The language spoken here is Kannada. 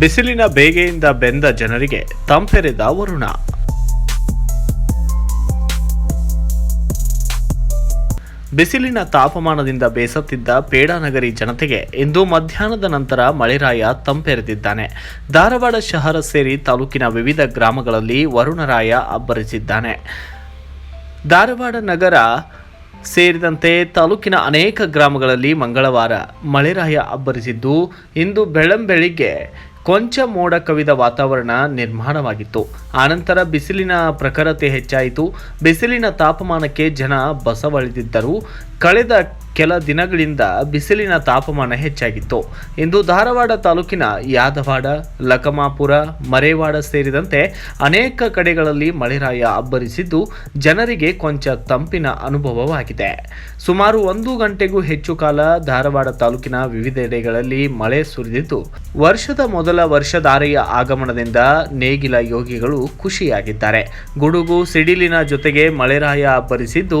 ಬಿಸಿಲಿನ ಬೇಗೆಯಿಂದ ಬೆಂದ ಜನರಿಗೆ ತಂಪೆರೆದ ವರುಣ. ಬಿಸಿಲಿನ ತಾಪಮಾನದಿಂದ ಬೇಸತ್ತಿದ್ದ ಪೇಡಾನಗರಿ ಜನತೆಗೆ ಇಂದು ಮಧ್ಯಾಹ್ನದ ನಂತರ ಮಳೆರಾಯ ತಂಪೆರೆದಿದ್ದಾನೆ. ಧಾರವಾಡ ಶಹರ ಸೇರಿ ತಾಲೂಕಿನ ವಿವಿಧ ಗ್ರಾಮಗಳಲ್ಲಿ ವರುಣರಾಯ ಅಬ್ಬರಿಸಿದ್ದಾನೆ. ಧಾರವಾಡ ನಗರ ಸೇರಿದಂತೆ ತಾಲೂಕಿನ ಅನೇಕ ಗ್ರಾಮಗಳಲ್ಲಿ ಮಂಗಳವಾರ ಮಳೆರಾಯ ಅಬ್ಬರಿಸಿದ್ದು, ಇಂದು ಬೆಳ್ಳಂಬೆಳಿಗ್ಗೆ ಕೊಂಚ ಮೋಡ ಕವಿದ ವಾತಾವರಣ ನಿರ್ಮಾಣವಾಗಿತ್ತು. ಆನಂತರ ಬಿಸಿಲಿನ ಪ್ರಖರತೆ ಹೆಚ್ಚಾಯಿತು. ಬಿಸಿಲಿನ ತಾಪಮಾನಕ್ಕೆ ಜನ ಬಸವಳಿದಿದ್ದರು. ಕಳೆದ ಕೆಲ ದಿನಗಳಿಂದ ಬಿಸಿಲಿನ ತಾಪಮಾನ ಹೆಚ್ಚಾಗಿತ್ತು. ಇಂದು ಧಾರವಾಡ ತಾಲೂಕಿನ ಯಾದವಾಡ, ಲಕಮಾಪುರ, ಮರೇವಾಡ ಸೇರಿದಂತೆ ಅನೇಕ ಕಡೆಗಳಲ್ಲಿ ಮಳೆರಾಯ ಅಬ್ಬರಿಸಿದ್ದು ಜನರಿಗೆ ಕೊಂಚ ತಂಪಿನ ಅನುಭವವಾಗಿದೆ. ಸುಮಾರು ಒಂದು ಗಂಟೆಗೂ ಹೆಚ್ಚು ಕಾಲ ಧಾರವಾಡ ತಾಲೂಕಿನ ವಿವಿಧೆಡೆಗಳಲ್ಲಿ ಮಳೆ ಸುರಿದಿದ್ದು, ವರ್ಷದ ಮೊದಲ ವರ್ಷಧಾರೆಯ ಆಗಮನದಿಂದ ನೇಗಿಲ ಯೋಗಿಗಳು ಖುಷಿಯಾಗಿದ್ದಾರೆ. ಗುಡುಗು, ಸಿಡಿಲಿನ ಜೊತೆಗೆ ಮಳೆರಾಯ ಅಬ್ಬರಿಸಿದ್ದು